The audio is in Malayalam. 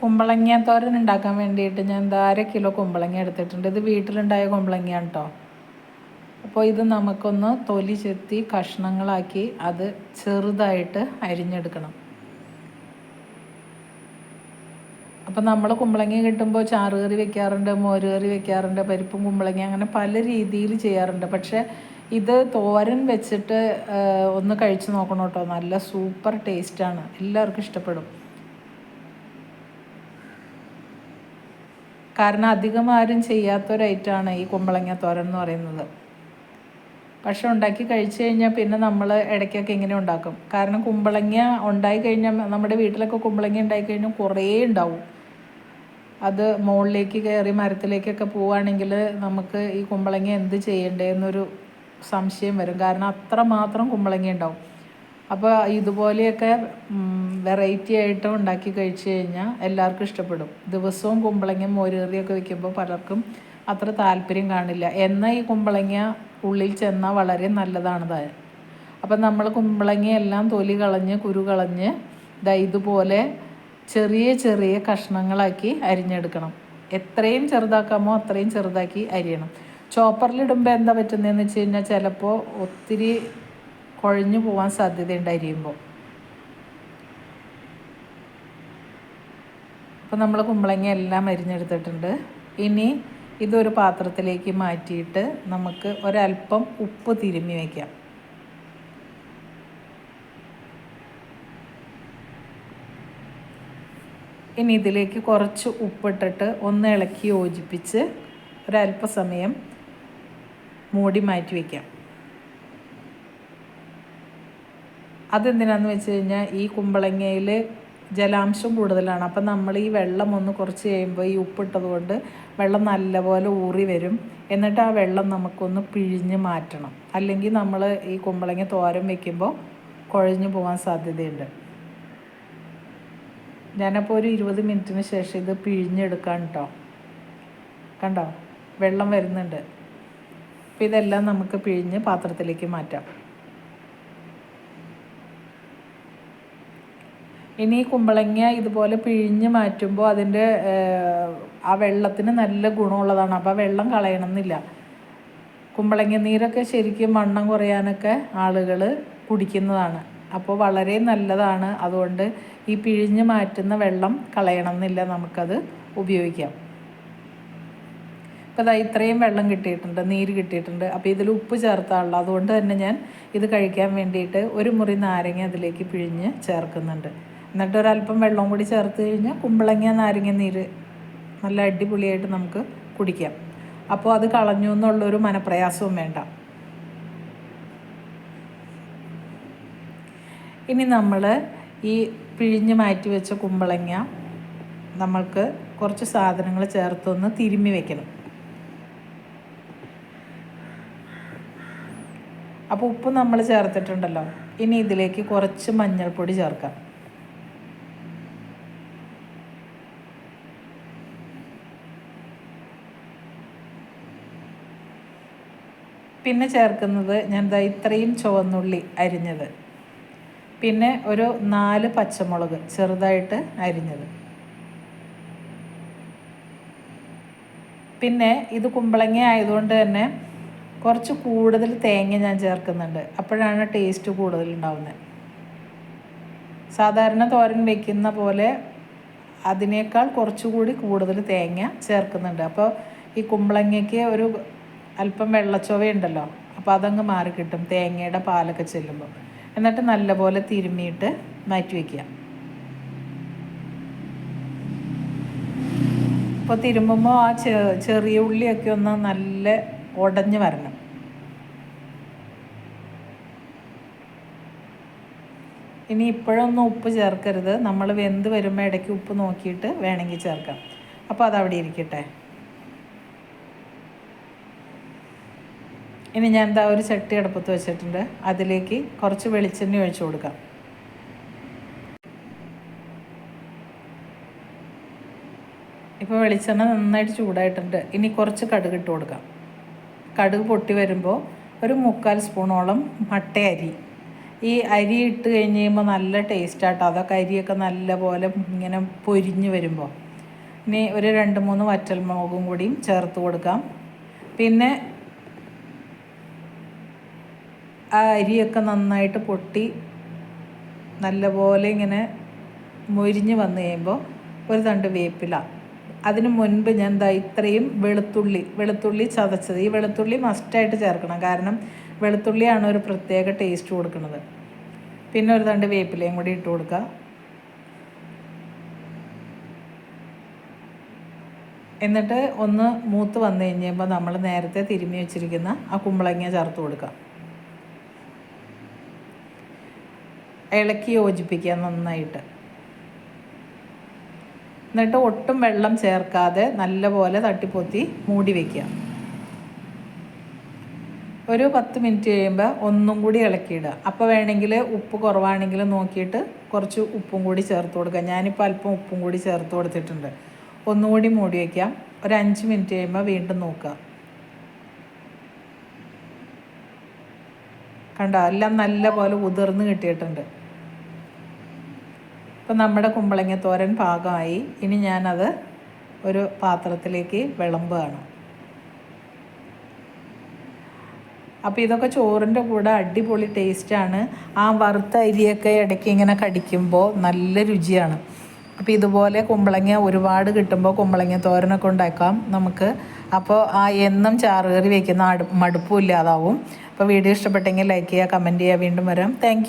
കുമ്പളങ്ങ തോരൻ ഉണ്ടാക്കാൻ വേണ്ടിയിട്ട് ഞാൻ എന്താ അര കിലോ കുമ്പളങ്ങ എടുത്തിട്ടുണ്ട്. ഇത് വീട്ടിലുണ്ടായ കുമ്പളങ്ങയാണ് കേട്ടോ അപ്പോൾ ഇത് നമുക്കൊന്ന് തൊലി ചെത്തി കഷ്ണങ്ങളാക്കി അത് ചെറുതായിട്ട് അരിഞ്ഞെടുക്കണം. അപ്പം നമ്മൾ കുമ്പളങ്ങ കിട്ടുമ്പോൾ ചാറ് കറി വെക്കാറുണ്ട് മോര് കറി വെക്കാറുണ്ട് പരിപ്പും കുമ്പളങ്ങ അങ്ങനെ പല രീതിയിൽ ചെയ്യാറുണ്ട്. പക്ഷേ ഇത് തോരൻ വെച്ചിട്ട് ഒന്ന് കഴിച്ച് നോക്കണം കേട്ടോ നല്ല സൂപ്പർ ടേസ്റ്റാണ് എല്ലാവർക്കും ഇഷ്ടപ്പെടും. കാരണം അധികം ആരും ചെയ്യാത്തൊരൈറ്റമാണ് ഈ കുമ്പളങ്ങ തോരൻ എന്ന് പറയുന്നത്. പക്ഷെ ഉണ്ടാക്കി കഴിച്ചു കഴിഞ്ഞാൽ പിന്നെ നമ്മൾ ഇടയ്ക്കൊക്കെ ഇങ്ങനെ ഉണ്ടാക്കും. കാരണം കുമ്പളങ്ങ ഉണ്ടായി കഴിഞ്ഞാൽ നമ്മുടെ വീട്ടിലൊക്കെ കുമ്പളങ്ങ ഉണ്ടായി കഴിഞ്ഞാൽ കുറേ ഉണ്ടാവും. അത് മുകളിലേക്ക് കയറി മരത്തിലേക്കൊക്കെ പോവുകയാണെങ്കിൽ നമുക്ക് ഈ കുമ്പളങ്ങ എന്ത് ചെയ്യണ്ടേന്നൊരു സംശയം വരും. കാരണം അത്ര മാത്രം കുമ്പളങ്ങ ഉണ്ടാവും. അപ്പോൾ ഇതുപോലെയൊക്കെ വെറൈറ്റി ആയിട്ട് ഉണ്ടാക്കി കഴിച്ചു കഴിഞ്ഞാൽ എല്ലാവർക്കും ഇഷ്ടപ്പെടും. ദിവസവും കുമ്പളങ്ങ മോരേറിയൊക്കെ വെക്കുമ്പോൾ പലർക്കും അത്ര താല്പര്യം കാണില്ല. എന്നാൽ ഈ കുമ്പളങ്ങ ഉള്ളിൽ ചെന്നാൽ വളരെ നല്ലതാണ് താൻ അപ്പം നമ്മൾ കുമ്പളങ്ങയെല്ലാം തൊലി കളഞ്ഞ് കുരു കളഞ്ഞ് ഇതുപോലെ ചെറിയ ചെറിയ കഷ്ണങ്ങളാക്കി അരിഞ്ഞെടുക്കണം. എത്രയും ചെറുതാക്കാമോ അത്രയും ചെറുതാക്കി അരിയണം. ചോപ്പറിലിടുമ്പോൾ എന്താ പറ്റുന്നതെന്ന് വെച്ച് കഴിഞ്ഞാൽ ചിലപ്പോൾ ഒത്തിരി കുഴഞ്ഞു പോകാൻ സാധ്യതയുണ്ട് അരിയുമ്പോൾ അപ്പോൾ നമ്മൾ കുമ്പളങ്ങ എല്ലാം അരിഞ്ഞെടുത്തിട്ടുണ്ട്. ഇനി ഇതൊരു പാത്രത്തിലേക്ക് മാറ്റിയിട്ട് നമുക്ക് ഒരല്പം ഉപ്പ് തിരുമ്മി വയ്ക്കാം ഇനി ഇതിലേക്ക് കുറച്ച് ഉപ്പിട്ടിട്ട് ഒന്ന് ഇളക്കി യോജിപ്പിച്ച് ഒരല്പസമയം മൂടി മാറ്റി വയ്ക്കാം അതെന്തിനാന്ന് വെച്ച് കഴിഞ്ഞാൽ ഈ കുമ്പളങ്ങയിൽ ജലാംശം കൂടുതലാണ്. അപ്പം നമ്മൾ ഈ വെള്ളം ഒന്ന് കുറച്ച് കഴിയുമ്പോൾ ഈ ഉപ്പിട്ടതുകൊണ്ട് വെള്ളം നല്ലപോലെ ഊറി വരും. എന്നിട്ട് ആ വെള്ളം നമുക്കൊന്ന് പിഴിഞ്ഞ് മാറ്റണം. അല്ലെങ്കിൽ നമ്മൾ ഈ കുമ്പളങ്ങ തോരൻ വെക്കുമ്പോൾ കുഴഞ്ഞു പോകാൻ സാധ്യതയുണ്ട്. ഞാനപ്പോൾ ഒരു ഇരുപത് മിനിറ്റിന് ശേഷം ഇത് പിഴിഞ്ഞെടുക്കാൻ കേട്ടോ കണ്ടോ? വെള്ളം വരുന്നുണ്ട്. അപ്പോൾ ഇതെല്ലാം നമുക്ക് പിഴിഞ്ഞ് പാത്രത്തിലേക്ക് മാറ്റാം. ഇനി കുമ്പളങ്ങ ഇതുപോലെ പിഴിഞ്ഞ് മാറ്റുമ്പോൾ അതിന്റെ ആ വെള്ളത്തിന് നല്ല ഗുണമുള്ളതാണ്. അപ്പോൾ വെള്ളം കളയണമെന്നില്ല. കുമ്പളങ്ങ നീരൊക്കെ ശരിക്കും വണ്ണം കുറയാനൊക്കെ ആളുകൾ കുടിക്കുന്നതാണ്. അപ്പോൾ വളരെ നല്ലതാണ്. അതുകൊണ്ട് ഈ പിഴിഞ്ഞ് മാറ്റുന്ന വെള്ളം കളയണമെന്നില്ല നമുക്കത് ഉപയോഗിക്കാം. അപ്പോൾ ഇതാ ഇത്രയും വെള്ളം കിട്ടിയിട്ടുണ്ട് നീര് കിട്ടിയിട്ടുണ്ട്. അപ്പോൾ ഇതിൽ ഉപ്പ് ചേർത്താണല്ലോ. അതുകൊണ്ട് തന്നെ ഞാൻ ഇത് കഴിക്കാൻ വേണ്ടിയിട്ട് ഒരു മുറി നാരങ്ങ അതിലേക്ക് പിഴിഞ്ഞ് ചേർക്കുന്നുണ്ട്. എന്നിട്ട് ഒരല്പം വെള്ളം കൂടി ചേർത്ത് കഴിഞ്ഞാൽ കുമ്പളങ്ങ നാരങ്ങ നീര് നല്ല അടിപൊളിയായിട്ട് നമുക്ക് കുടിക്കാം. അപ്പോൾ അത് കളഞ്ഞു എന്നുള്ളൊരു മനപ്രയാസവും വേണ്ട. ഇനി നമ്മൾ ഈ പിഴിഞ്ഞ് മാറ്റി വെച്ച കുമ്പളങ്ങ നമ്മൾക്ക് കുറച്ച് സാധനങ്ങൾ ചേർത്തൊന്ന് തിരുമ്മി വെക്കണം. അപ്പോൾ ഉപ്പ് നമ്മൾ ചേർത്തിട്ടുണ്ടല്ലോ. ഇനി ഇതിലേക്ക് കുറച്ച് മഞ്ഞൾപ്പൊടി ചേർക്കാം. പിന്നെ ചേർക്കുന്നത് ഞാൻ ദാ ഇത്രയും ചുവന്നുള്ളി അരിഞ്ഞത്. പിന്നെ ഒരു നാല് പച്ചമുളക് ചെറുതായിട്ട് അരിഞ്ഞത്. പിന്നെ ഇത് കുമ്പളങ്ങ ആയതുകൊണ്ട് തന്നെ കുറച്ച് കൂടുതൽ തേങ്ങ ഞാൻ ചേർക്കുന്നുണ്ട്. അപ്പോഴാണ് ടേസ്റ്റ് കൂടുതൽ ഉണ്ടാവുന്നത്. സാധാരണ തോരൻ വെക്കുന്ന പോലെ അതിനേക്കാൾ കുറച്ചുകൂടി കൂടുതൽ തേങ്ങ ചേർക്കുന്നുണ്ട്. അപ്പോൾ ഈ കുമ്പളങ്ങയ്ക്ക് ഒരു അല്പം വെള്ളച്ചൊവയുണ്ടല്ലോ. അപ്പോൾ അതങ്ങ് മാറി കിട്ടും. തേങ്ങയുടെ പാലൊക്കെ ചെല്ലുമ്പോൾ എന്നിട്ട് നല്ലപോലെ തിരുമ്മിയിട്ട് മാറ്റി വയ്ക്കുക അപ്പോൾ തിരുമ്പുമ്പോൾ ആ ചെറിയ ഉള്ളിയൊക്കെ ഒന്ന് നല്ല ഉടഞ്ഞ് വരണം. ഇനി ഇപ്പോഴൊന്നും ഉപ്പ് ചേർക്കരുത്. നമ്മൾ വെന്ത് വരുമ്പോൾ ഇടയ്ക്ക് ഉപ്പ് നോക്കിയിട്ട് വേണമെങ്കിൽ ചേർക്കാം. അപ്പോൾ അതവിടെ ഇരിക്കട്ടെ. ഇനി ഞാൻ എന്താ ഒരു ചട്ടി അടുപ്പത്ത് വെച്ചിട്ടുണ്ട്. അതിലേക്ക് കുറച്ച് വെളിച്ചെണ്ണ ഒഴിച്ചു കൊടുക്കാം. ഇപ്പോൾ വെളിച്ചെണ്ണ നന്നായിട്ട് ചൂടായിട്ടുണ്ട്. ഇനി കുറച്ച് കടുക് ഇട്ട് കൊടുക്കാം. കടുക് പൊട്ടി വരുമ്പോൾ ഒരു മുക്കാൽ സ്പൂണോളം മട്ടയരി ഈ അരി ഇട്ട് കഴിഞ്ഞ് കഴിയുമ്പോൾ നല്ല ടേസ്റ്റാട്ടോ അതൊക്കെ അരിയൊക്കെ നല്ല പോലെ ഇങ്ങനെ പൊരിഞ്ഞ് വരുമ്പോൾ ഇനി ഒരു രണ്ട് മൂന്ന് വറ്റൽ മുളകും കൂടിയും ചേർത്ത് കൊടുക്കാം. പിന്നെ ആ അരിയൊക്കെ നന്നായിട്ട് പൊട്ടി നല്ലപോലെ ഇങ്ങനെ മൊരിഞ്ഞ് വന്നു കഴിയുമ്പോൾ ഒരു തണ്ട് വേപ്പില. അതിന് മുൻപ് ഞാൻ എന്താ ഇത്രയും വെളുത്തുള്ളി വെളുത്തുള്ളി ചതച്ചത്. ഈ വെളുത്തുള്ളി മസ്റ്റായിട്ട് ചേർക്കണം. കാരണം വെളുത്തുള്ളിയാണ് ഒരു പ്രത്യേക ടേസ്റ്റ് കൊടുക്കുന്നത്. പിന്നെ ഒരു തണ്ട് വേപ്പിലയും കൂടി ഇട്ട് കൊടുക്കുക. എന്നിട്ട് ഒന്ന് മൂത്ത് വന്നു കഴിഞ്ഞപ്പോൾ നമ്മൾ നേരത്തെ തിരുമ്മി വെച്ചിരിക്കുന്ന ആ കുമ്പളങ്ങ ചേർത്ത് കൊടുക്കുക. ഇളക്കി യോജിപ്പിക്കുക നന്നായിട്ട്. എന്നിട്ട് ഒട്ടും വെള്ളം ചേർക്കാതെ നല്ലപോലെ തട്ടിപ്പൊത്തി മൂടി വയ്ക്കുക ഒരു പത്ത് മിനിറ്റ് കഴിയുമ്പോൾ ഒന്നും കൂടി ഇളക്കിയിടുക. അപ്പോൾ വേണമെങ്കിൽ ഉപ്പ് കുറവാണെങ്കിൽ നോക്കിയിട്ട് കുറച്ച് ഉപ്പും കൂടി ചേർത്ത് കൊടുക്കുക. ഞാനിപ്പോൾ അല്പം ഉപ്പും കൂടി ചേർത്ത് കൊടുത്തിട്ടുണ്ട്. ഒന്നുകൂടി മൂടി വയ്ക്കാം ഒരു അഞ്ച് മിനിറ്റ് കഴിയുമ്പോൾ വീണ്ടും നോക്കുക. കണ്ടോ? എല്ലാം നല്ല പോലെ ഉതിർന്ന് കിട്ടിയിട്ടുണ്ട്. ഇപ്പം നമ്മുടെ കുമ്പളങ്ങ തോരൻ പാകമായി. ഇനി ഞാനത് ഒരു പാത്രത്തിലേക്ക് വിളമ്പുകയാണ് അപ്പോൾ ഇതൊക്കെ ചോറിന്റെ കൂടെ അടിപൊളി ടേസ്റ്റാണ്. ആ വറുത്ത അരിയൊക്കെ ഇടയ്ക്ക് ഇങ്ങനെ കടിക്കുമ്പോൾ നല്ല രുചിയാണ്. അപ്പോൾ ഇതുപോലെ കുമ്പളങ്ങ ഒരുപാട് കിട്ടുമ്പോൾ കുമ്പളങ്ങ തോരനൊക്കെ ഉണ്ടാക്കാം നമുക്ക്. അപ്പോൾ ആ എന്നും ചാറുകറി വയ്ക്കുന്ന അടു മടുപ്പും ഇല്ലാതാവും. അപ്പോൾ വീഡിയോ ഇഷ്ടപ്പെട്ടെങ്കിൽ ലൈക്ക് ചെയ്യുക കമന്റ് ചെയ്യുക വീണ്ടും വരാം. താങ്ക്